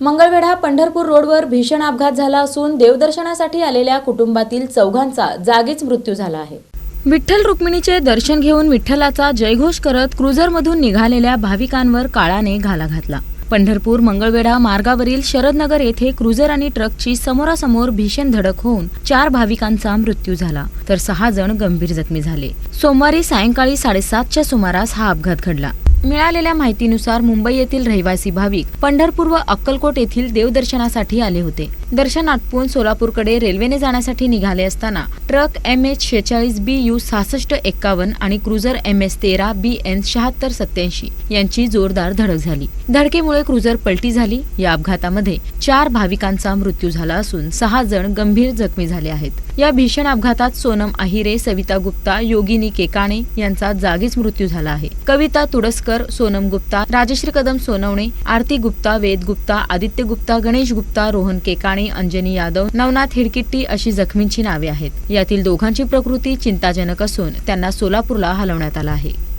मंगळवेढा पंढरपूर रोडवर भीषण अपघात झाला असून देवदर्शनासाठी आलेल्या कुटुंबातील चौघांचा जागीच मृत्यू झाला आहे. विठ्ठल रुक्मिणीचे दर्शन घेऊन विठ्ठलाचा जयघोष करत क्रुझरमधून निघालेल्या भाविकांवर काळाने घाला घातला. पंढरपूर मंगळवेढा मार्गावरील शरदनगर येथे क्रुझर आणि ट्रकची समोरासमोर भीषण धडक होऊन चार भाविकांचा मृत्यू झाला तर सहा जण गंभीर जखमी झाले. सोमवारी सायंकाळी साडेसातच्या सुमारास हा अपघात घडला. मिळालेल्या माहितीनुसार मुंबई येथील रहिवासी भाविक पंढरपूर व अक्कलकोट येथील देवदर्शनासाठी आले होते. दर्शन आटपून सोलापूरकडे रेल्वेने जाण्यासाठी निघाले असताना ट्रक एम एच शेचाळीस बी यू सहासष्ट एक्कावन्न आणि क्रुझर एम एस तेरा बी एन शहात्तर सत्याऐंशी यांची जोरदार धडक झाली. धडकेमुळे क्रुझर पलटी झाली. या अपघातामध्ये चार भाविकांचा मृत्यू झाला असून सहा जण गंभीर जखमी झाले आहेत. या भीषण अपघातात सोनम आहिरे सविता गुप्ता योगिनी केकाणे यांचा जागीच मृत्यू झाला आहे. कविता तुडसकर सोनम गुप्ता राजश्री कदम सोनवणे आरती गुप्ता वेद गुप्ता आदित्य गुप्ता गणेश गुप्ता रोहन केकाणे अंजनी यादव नवनाथ हिडकिट्टी अशी जखमींची नावे आहेत. यातील दोघांची प्रकृती चिंताजनक असून त्यांना सोलापूरला हलवण्यात आलं आहे.